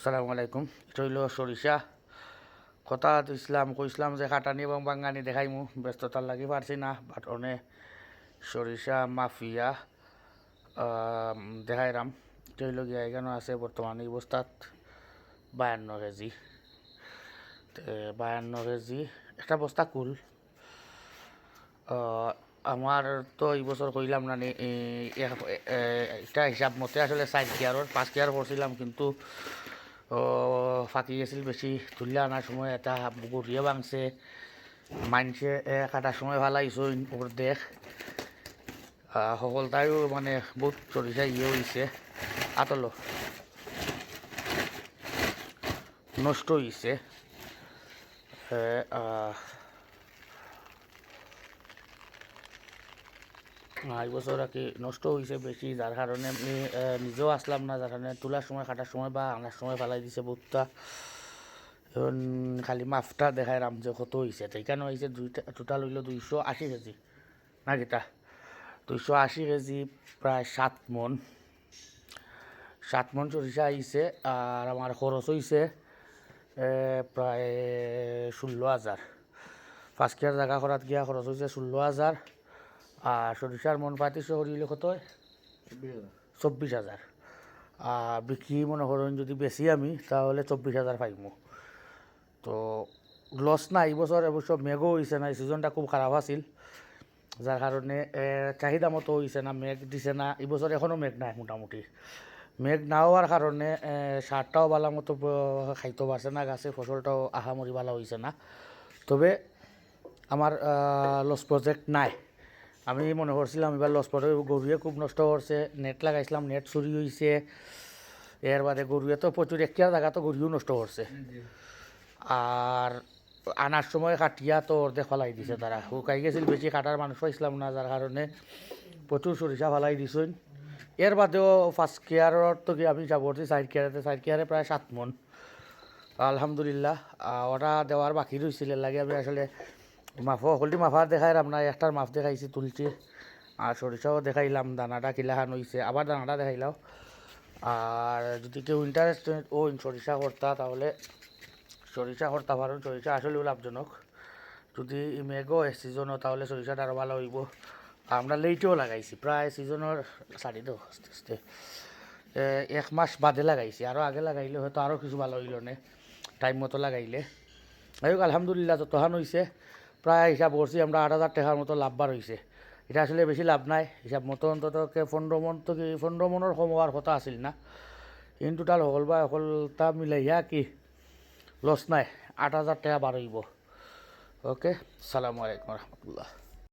আসসালামু আলাইকুম এটা হইল সরিষা কথা দিছিলাম কইছিলাম যে খাটানি এবং বাঙ্গানি দেখাইমু ব্যস্ততার লাগি পারছি না বাট অনে সরিষা মাফিয়া দেখাইরাম এটা হইল গিয়া এখানে আছে বর্তমান এই অবস্থাত বায়ান্ন কেজি তে বায়ান্ন কেজি একটা বস্তা কুল আমার তো এই বছর কইলাম না এটা হিসাব মতে আসলে সাইড কেয়ারর পাঁচ কেয়ার করছিলাম কিন্তু ফাঁকি গেছিল বেশি তুললে আনার সময় এটা গড়িয়ে ভাঙছে মানছে কাটার সময় ভালাইছো ওর দেখ সকলটাইও মানে বহুত চরিষা ইয়ে হয়েছে আতল। নষ্ট হয়েছে এ, আহ, এই বছর আর কি নষ্ট হয়েছে বেশি যার কারণে আমি নিজেও আসলাম না যার কারণে তোলার সময় কাটার সময় বা আনার সময় ফেলাই দিছে বুটটা এখন খালি মাফটা দেখায় রাম যে কত হয়েছে তো এখানে হয়েছে দুইটা টোটাল হইল দুইশো আশি কেজি। না কিটা দুইশো আশি কেজি প্রায় সাত মন। সাত মন সরিষা আইছে আর আমার খরচ হয়েছে প্রায় ষোলো হাজার ফার্স্ট ইয়ার জায়গা করাত গিয়া খরচ হয়েছে ষোলো হাজার আর সরিষার মন পাতি সহ হইলে কত? চব্বিশ হাজার। আর বিক্রি মনে করেন যদি বেশি আমি, তাহলে চব্বিশ হাজার পাইমু। তো লস না এই বছর অবশ্য মেঘও হয়েছে না, এই সিজনটা খুব খারাপ আছিল। যার কারণে চাহিদা মতো হয়েছে না, মেঘ দিছে না, এই বছর এখনও মেঘ নাই মোটামুটি। মেঘ না হওয়ার কারণে সারটাও ভালো মতো খাইতে পারছে না, গাছে ফসলটাও আহামরি বালা হয়েছে না। তবে আমার লস প্রজেক্ট নাই। আমি মনে করছিলাম, এবার লস পরে গরুয়ে খুব নষ্ট করছে নেট লাগাইছিলাম নেট চুরি হয়েছে এর বাদে গরুয়ে তো প্রচুর একটা জায়গা তো গরুও নষ্ট করছে আর আনার সময় কাটিয়া তো অর্ধেক ফালাই দিছে তারা। শুকাই গেছিল, বেশি কাটার মানুষ পাইছিলাম না, যার কারণে প্রচুর সরিষা ফালাই দিছেন এর বাদেও ফার্স্ট কেয়ারত তো কি আমি যাব করছি সাইড কেয়ারেতে সাইড কেয়ারে প্রায় সাত মন। আলহামদুলিল্লাহ ওটা দেওয়ার বাকি রয়েছিল লাগে আমি আসলে মাফ, হলদি মাফা দেখাই আপনার একটার মাফ দেখাইছি তুলছি। আর সরিষাও দেখাইলাম, দানাটা কিলাখান হয়েছে আবার দানাটা দেখাইলাম আর যদি কেউ ইন্টারেস্টেড ও সরিষা করতা তাহলে সরিষা করতে পারেন সরিষা আসলেও লাভজনক। যদি মেঘও সিজনও তাহলে সরিষাটা আরও ভালো হইব আমরা লেটেও লাগাইছি প্রায় সিজনের সারি তো আস্তে আস্তে এক মাস বাদে লাগাইছি। আরও আগে লাগাইলে হয়তো আরও কিছু ভালো হইল নে। টাইম মতো লাগাইলে। যাই হোক আলহামদুলিল্লাহ, যতখান হয়েছে প্রায় হিসাব করছি আমরা আট হাজার টাকার মতো লাভবার হয়েছে এটা আসলে বেশি লাভ নাই। হিসাব মতো অন্তত পনেরো মন তো কি, পনেরো মনের কম হওয়ার কথা আছিল না। ইন টোটাল হল বা সকলটা মিলাইয়া কি লস নাই। আট হাজার টাকা বার হইব। ওকে সালামু আলাইকুম রহমতুল্লাহ।